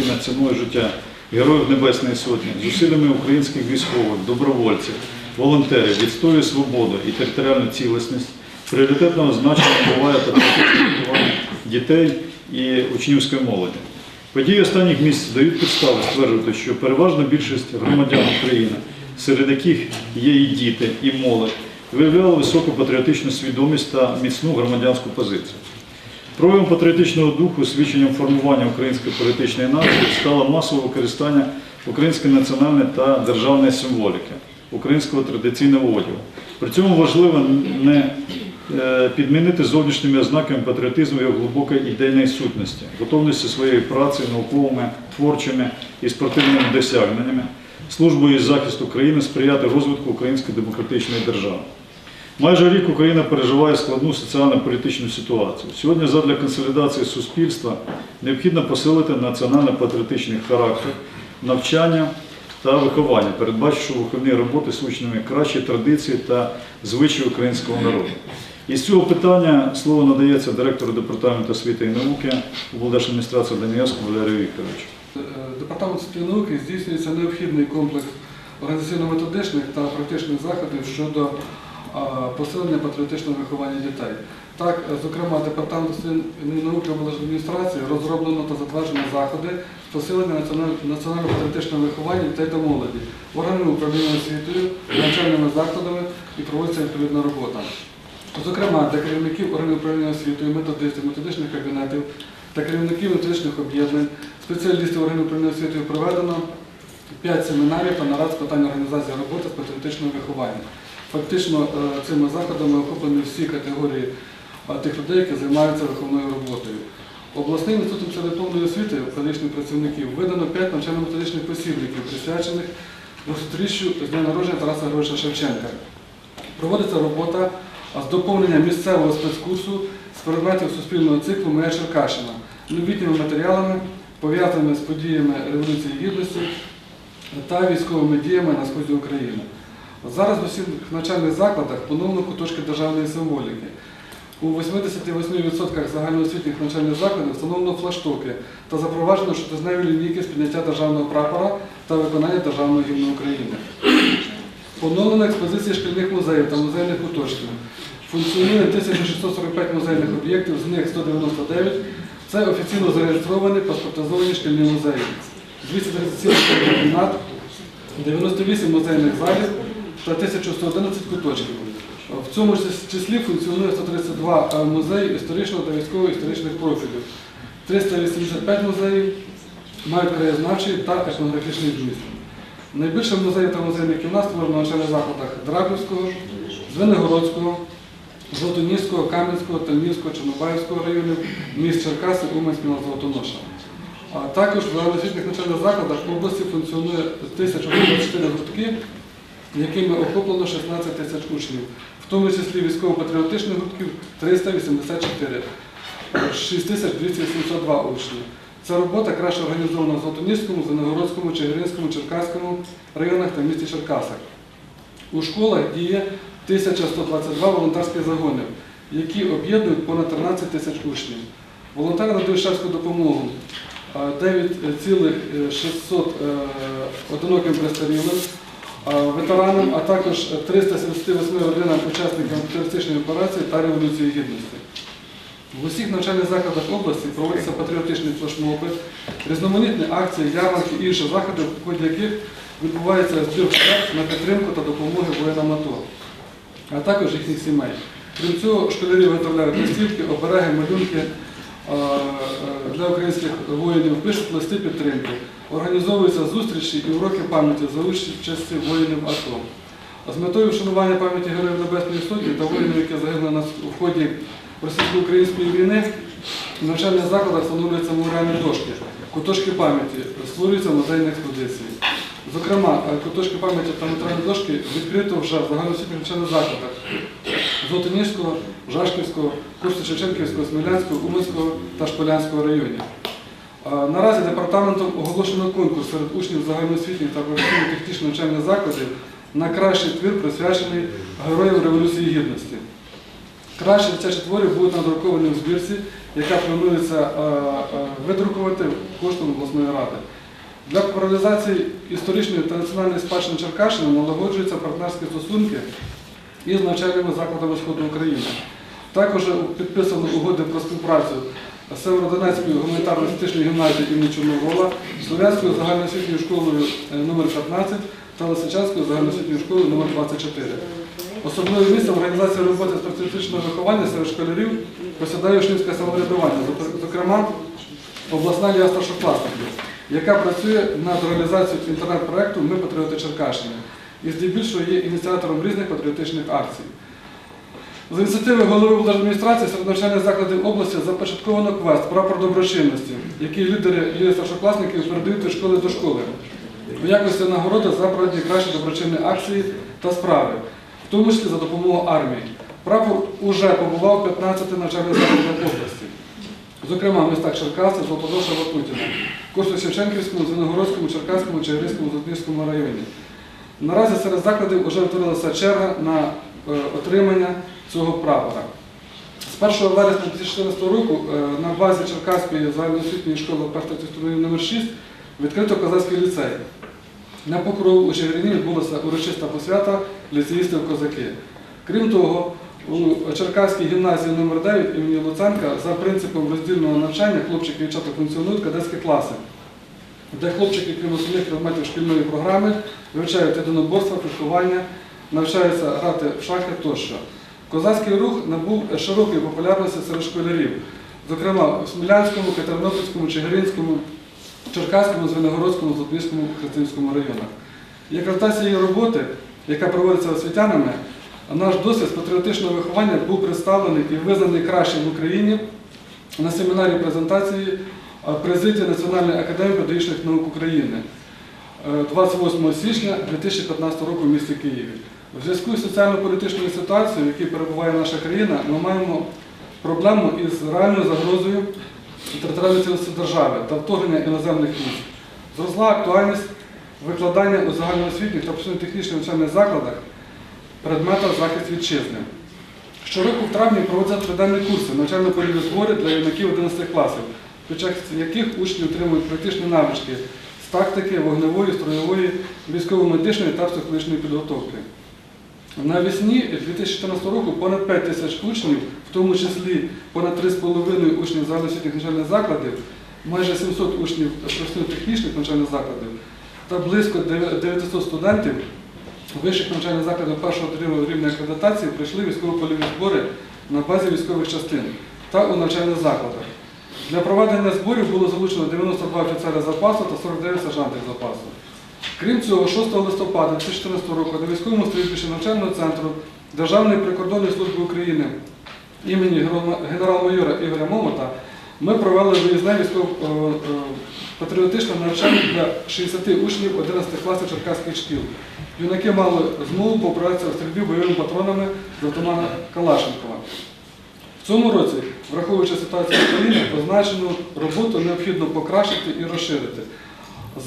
Україна ціною життя Героїв Небесної Сотні, зусиллями українських військових, добровольців, волонтерів, відстоює свободу і територіальну цілісність, пріоритетного значення буває патріотичне дітей і учнівської молоді. Події останніх місяців дають підстави стверджувати, що переважна більшість громадян України, серед яких є і діти, і молодь, виявляли високу патріотичну свідомість та міцну громадянську позицію. Проявом патріотичного духу, свідченням формування української політичної нації стало масове використання української національної та державної символіки, українського традиційного одягу. При цьому важливо не е, підмінити зовнішніми ознаками патріотизму його глибокої ідейної сутності, готовності своєї праці, науковими, творчими і спортивними досягненнями, службою і захисту країни сприяти розвитку української демократичної держави. Майже рік Україна переживає складну соціально-політичну ситуацію. Сьогодні задля консолідації суспільства необхідно посилити національно-патріотичний характер, навчання та виховання, передбачивши виховні роботи з учнями кращі традиції та звичаї українського народу. Із цього питання слово надається директору департаменту освіти і науки облдержадміністрації Даніевському Валерію Вікторовичу. Департамент освіти і науки здійснюється необхідний комплекс організаційно-методичних та практичних заходів щодо посилення патріотичного виховання дітей. Так, е, зокрема, Департамент науки облдержадміністрації розроблено та затверджено заходи з посилення національ- національно-патріотичного виховання дітей та молоді, органами управління освітою, навчальними закладами і проводиться відповідна робота. Зокрема, для керівників органів управління освітою, методистів, методичних кабінетів та керівників методичних об'єднань, спеціалістів органів управління освітою проведено 5 семінарів та нарад з питань організації роботи з патріотичного виховання. Фактично е, цими заходами охоплені всі категорії е, тих людей, які займаються виховною роботою. Обласним інститутом середовної освіти педагогічних працівників видано 5 навчально-методичних посібників, присвячених 200-річчю з дня народження Тараса Григоровича Шевченка. Проводиться робота з доповнення місцевого спецкурсу з предметів суспільного циклу Моя Черкащина новітніми матеріалами, пов'язаними з подіями Революції Гідності та військовими діями на сході України. Зараз в усіх навчальних закладах поновлено куточки державної символіки. У 88% загальноосвітніх навчальних закладів встановлено флаштоки та запроваджено щотижневі лінійки з підняття державного прапора та виконання державного гімну України. Поновлена експозиція шкільних музеїв та музейних куточків. Функціонує 1645 музейних об'єктів, з них 199 це офіційно зареєстровані паспортизовані шкільні музеї. 237 шкільних кімнат, 98 музейних залів та 1111 куточків. В цьому ж числі функціонує 132 е, музеї історичного та військово-історичних профілів. 385 музеїв мають краєзнавчий та етнографічний вміст. Найбільше музеїв та музейних кімнат створено в навчальних закладах Драківського, Звенигородського, Золотоніського, Кам'янського, Тальмівського, Чорнобаївського районів, міст Черкаси, Уманського, Золотоноша. А також в загальноосвітніх навчальних закладах в області функціонує 1024 гуртки, якими охоплено 16 тисяч учнів, в тому числі військово-патріотичних гуртків 384, 6282 учні. Ця робота краще організована в Золотоніському, Зеленогородському, Чигиринському, Черкаському районах та місті Черкасах. У школах діє 1122 волонтерські загони, які об'єднують понад 13 тисяч учнів. Волонтери надають шефську допомогу е, 9,600 е, одиноким престарілим, ветеранам, а також 378 родинам учасникам терористичної операції та Революції Гідності. В усіх навчальних закладах області проводяться патріотичні флешмоби, різноманітні акції, ярмарки і інші заходи, в ході яких відбувається збір жертв на підтримку та допомоги воїнам АТО, а також їхніх сімей. Крім цього, школярі виготовляють листівки, обереги, малюнки для українських воїнів, пишуть листи підтримки, організовуються зустрічі і уроки пам'яті за участі воїнів АТО. З метою вшанування пам'яті Героїв Небесної Сотні та воїнів, які загинули у ході російсько-української війни, в навчальних закладах встановлюються меморіальні дошки, куточки пам'яті, створюються музейні експозиції. Зокрема, е, куточки пам'яті та меморіальні дошки відкрито вже в загальноосвітніх навчальних закладах Золотоніжського, Жашківського, Курсо-Шевченківського, Смілянського, Уманського та Шполянського районів. Наразі департаментом оголошено конкурс серед учнів загальноосвітніх та професійно-технічних навчальних закладів на кращий твір, присвячений Героям Революції Гідності. Кращі дитячі твори будуть надруковані в збірці, яка планується видрукувати коштом обласної ради. Для популяризації історичної та національної спадщини Черкащини налагоджуються партнерські стосунки із навчальними закладами Сходу України. Також підписано угоди про співпрацю з Северодонецькою гуманітарно-естетичною гімназією імені Чорновола, Слов'янською загальноосвітньою школою е, номер 15 та Лисичанською загальноосвітньою школою номер 24. Особливе місце в організації роботи з патріотичного виховання серед школярів посідає учнівське самоврядування, зокрема обласна ліга старшокласників, яка працює над реалізацією інтернет-проекту Ми патріоти Черкащини і здебільшого є ініціатором різних патріотичних акцій. З ініціативи голови облдержадміністрації серед навчальних закладів області започатковано квест прапор доброчинності, який лідери ліги старшокласників передають від школи до школи у якості нагороди за проведені кращі доброчинні акції та справи, в тому числі за допомогою армії. Прапор уже побував 15 навчальних закладах області. Зокрема, в містах Черкаси, Золотодоша, Ватутіна, Курсу Шевченківському, Звенигородському, Черкаському, Чигиринському, Золотнівському районі. Наразі серед закладів вже утворилася черга на е, отримання цього прапора. З 1 вересня 2014 року е, на базі Черкаської загальноосвітньої школи першої номер 6 відкрито козацький ліцей. На покрову у Чигирині відбулася урочиста посвята ліцеїстів-козаки. Крім того, у Черкаській гімназії номер 9 імені Луценка за принципом роздільного навчання хлопчики і дівчата функціонують кадетські класи, де хлопчики, крім основних предметів шкільної програми, вивчають єдиноборство, фехтування, навчаються грати в шахи тощо. Козацький рух набув широкої популярності серед школярів, зокрема у Смілянському, Катеринопільському, Чигиринському, Черкаському, Звенигородському, Золотвійському, Христинському районах. Як результат цієї роботи, яка проводиться освітянами, наш досвід з патріотичного виховання був представлений і визнаний кращим в Україні на семінарі презентації президії Національної академії педагогічних наук України е, 28 січня 2015 року в місті Києві. У зв'язку з соціально-політичною ситуацією, в якій перебуває наша країна, ми маємо проблему із реальною загрозою територіальної цілісності держави та вторгнення іноземних військ. Зросла актуальність викладання у загальноосвітніх та технічних навчальних закладах предмета захист вітчизни. Щороку в травні проводяться триденні курси навчально-польові збори для юнаків 11 класів, під час яких учні отримують практичні навички з тактики, вогневої, строєвої, військово-медичної та психологічної підготовки. Навесні 2014 року понад 5 тисяч учнів, в тому числі понад 3,5 учнів загальноосвітніх навчальних закладів, майже 700 учнів професійно-технічних навчальних закладів та близько 900 студентів вищих навчальних закладів першого другого рівня акредитації прийшли військово-польові збори на базі військових частин та у навчальних закладах. Для проведення зборів було залучено 92 офіцери запасу та 49 сержантів запасу. Крім цього, 6 листопада 2014 року на військовому стрільбищі навчального центру Державної прикордонної служби України імені генерал-майора Ігоря Момота ми провели виїзне військово-патріотичне навчання для 60 учнів 11 класів черкаських шкіл. Юнаки мали змогу попратися в стрільбі бойовими патронами з автомата Калашникова. В цьому році, враховуючи ситуацію в Україні, означену роботу необхідно покращити і розширити.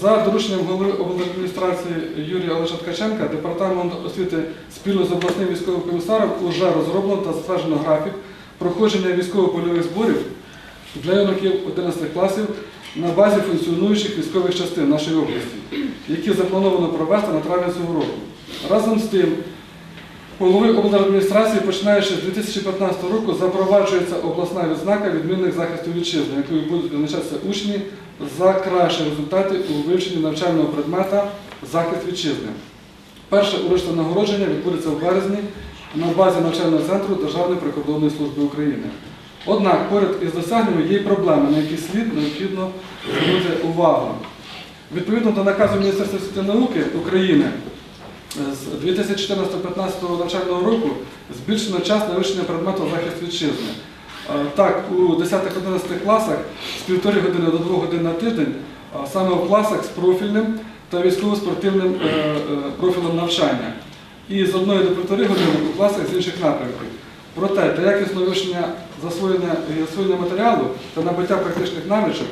За дорученням голови обладміністрації Юрія Олеша Ткаченка, департамент освіти спільно з обласним військовим комісаром вже розроблено та затверджено графік проходження військово-польових зборів для юнаків 11 класів на базі функціонуючих військових частин нашої області, які заплановано провести на травні цього року. Разом з тим, голови облдержадміністрації, починаючи з 2015 року, запроваджується обласна відзнака відмінних захисту вітчизни, якою будуть визначатися учні за кращі результати у вивченні навчального предмета захист вітчизни. Перше урочисте нагородження відбудеться в березні на базі навчального центру Державної прикордонної служби України. Однак поряд із досягненнями є й проблеми, на які слід необхідно звернути увагу. Відповідно до наказу Міністерства освіти науки України з 2014-2015 навчального року збільшено час на вивчення предмету захист вітчизни. Так, у 10-11 класах з півтори години до 2 годин на тиждень, саме в класах з профільним та військово-спортивним е, е, профілем навчання. І з 1 до півтори години у класах з інших напрямків. Проте для якісного вивчення засвоєння, засвоєння матеріалу та набуття практичних навичок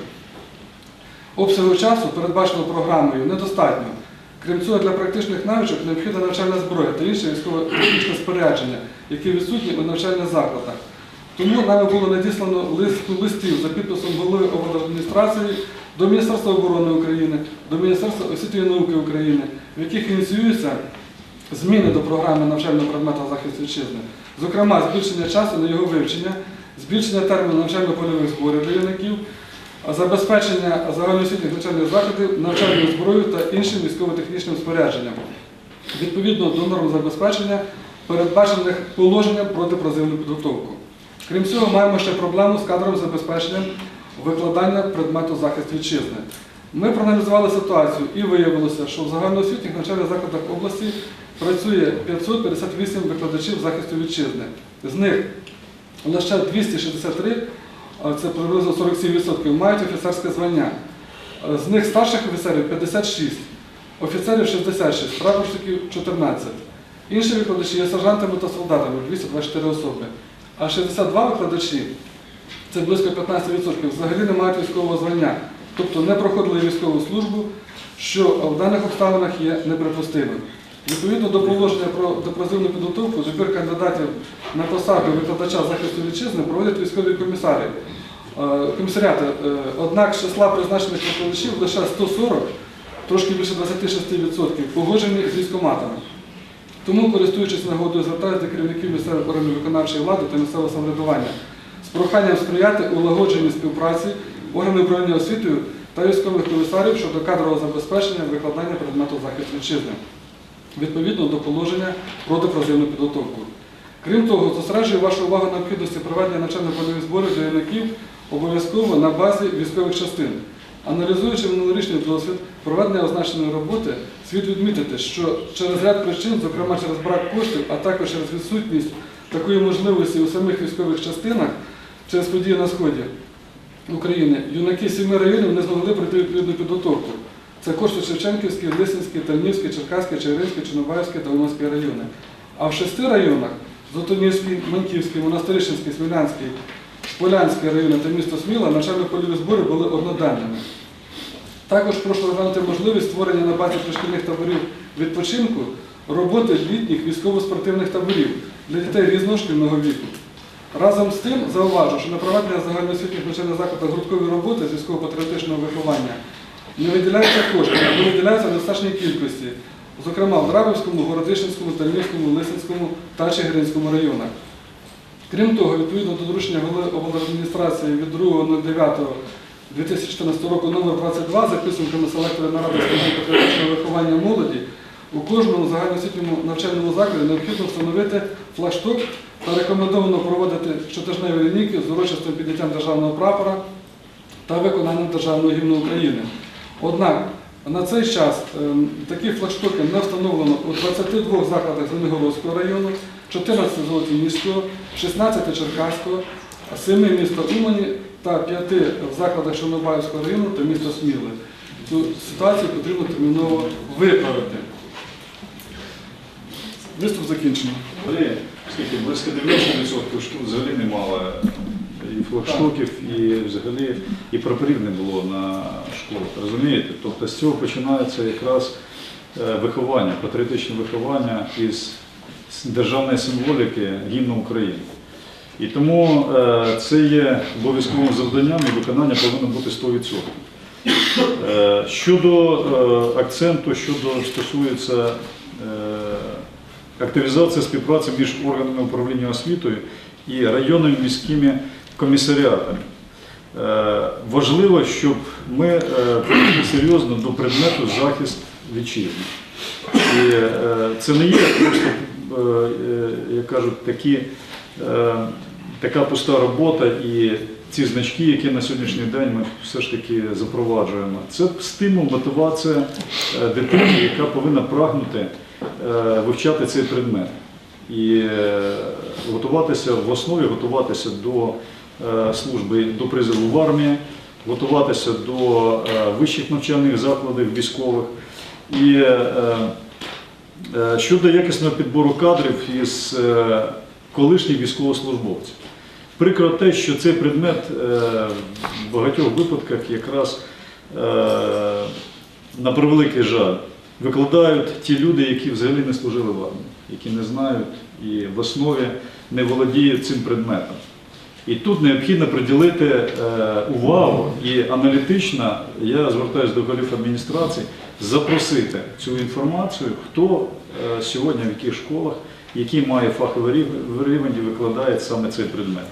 обсягу часу, передбаченого програмою, недостатньо. Крім цього, для практичних навичок необхідна навчальна зброя та інше військово-технічне спорядження, які відсутні у навчальних закладах. Тому нами було надіслано лист листів за підписом голови обладміністрації до Міністерства оборони України, до Міністерства освіти і науки України, в яких ініціюються зміни до програми навчального предмета захисту вітчизни, зокрема збільшення часу на його вивчення, збільшення терміну навчально-польових зборів для юнаків, забезпечення загальноосвітніх навчальних заходів, навчальною зброєю та іншим військово-технічним спорядженням, відповідно до норм забезпечення, передбачених положенням про призивну підготовку. Крім цього, маємо ще проблему з кадровим забезпеченням викладання предмету захист вітчизни. Ми проаналізували ситуацію і виявилося, що в загальноосвітніх навчальних закладах області працює 558 викладачів захисту вітчизни. З них лише 263, а це приблизно 47%, мають офіцерське звання. З них старших офіцерів 56, офіцерів 66, прапорщиків 14. Інші викладачі є сержантами та солдатами 224 особи. А 62 викладачі, це близько 15%, взагалі не мають військового звання, тобто не проходили військову службу, що в даних обставинах є неприпустимим. Відповідно до положення про депресивну підготовку, добір кандидатів на посаду викладача захисту вітчизни проводять військові комісарі. Е, Комісаріати. Е, Однак з числа призначених викладачів лише 140, трошки більше 26% погоджені з військоматами. Тому, користуючись нагодою, звертаюся до керівників місцевих органів виконавчої влади та місцевого самоврядування з проханням сприяти улагодженій співпраці органів управління освітою та військових комісарів щодо кадрового забезпечення викладання предмету захисту вітчизни відповідно до положення про депресивну підготовку. Крім того, зосереджую вашу увагу необхідності проведення навчально-польових зборів для юнаків обов'язково на базі військових частин. Аналізуючи минулорічний досвід проведення означеної роботи, слід відмітити, що через ряд причин, зокрема через брак коштів, а також через відсутність такої можливості у самих військових частинах через події на сході України, юнаки сіми районів не змогли пройти відповідну підготовку. Це Корсу Шевченківський, Лисинський, Тальнівський, Черкаський, Чигиринський, Чорнобаївський та Уманський райони. А в шести районах Золотонівський, Маньківський, Монастирищенський, Смілянський, Полянський райони та місто Сміла навчально-польові збори були одноденними. Також прошу розглянути можливість створення на базі пришкільних таборів відпочинку роботи літніх військово-спортивних таборів для дітей різного шкільного віку. Разом з тим зауважу, що на проведення загальноосвітніх навчальних закладах гурткової роботи з військово-патріотичного виховання не виділяються кошти, або виділяються в достатній кількості, зокрема в Драбівському, Городишинському, Тальнівському, Лисинському та Чигиринському районах. Крім того, відповідно до доручення голови обладміністрації від 2.09.2014 року номер 22 за підсумками селектора наради з виховання молоді, у кожному загальноосвітньому навчальному закладі необхідно встановити флагшток та рекомендовано проводити щотижневі лінійки з урочистим підняттям державного прапора та виконанням державного гімну України. Однак на цей час ем, такі флагштоки не встановлено у 22 закладах Звенигородського району, 14 Золотіївського, 16 Черкаського, 7 міста Умані та 5 в закладах Чорнобаївського району та міста Сміли. Цю ситуацію потрібно терміново виправити. Виступ закінчено. Скільки близько 90% шкіл взагалі не мало і флагштоків, і взагалі і прапорів не було на школах. Розумієте? Тобто з цього починається якраз е, виховання, патріотичне виховання із державної символіки гімну України. І тому е, це є обов'язковим завданням і виконання повинно бути 100%. Е, Щодо акценту, щодо стосується активізації співпраці між органами управління освітою і районними міськими комісаріатами. Е, Важливо, щоб ми е, підійшли серйозно до предмету захист вітчизни. І е, це не є просто, як кажуть, такі, така пуста робота і ці значки, які на сьогоднішній день ми все ж таки запроваджуємо. Це стимул, мотивація дитини, яка повинна прагнути вивчати цей предмет. І готуватися в основі, готуватися до служби, до призову в армії, готуватися до е, вищих навчальних закладів військових. І е, е, щодо якісного підбору кадрів із е, колишніх військовослужбовців. Прикро те, що цей предмет е, в багатьох випадках якраз е, на превеликий жаль викладають ті люди, які взагалі не служили в армії, які не знають і в основі не володіють цим предметом. І тут необхідно приділити е, увагу і аналітично, я звертаюся до голів адміністрації, запросити цю інформацію, хто е, сьогодні в яких школах, який має фаховий рівень і викладає саме цей предмет.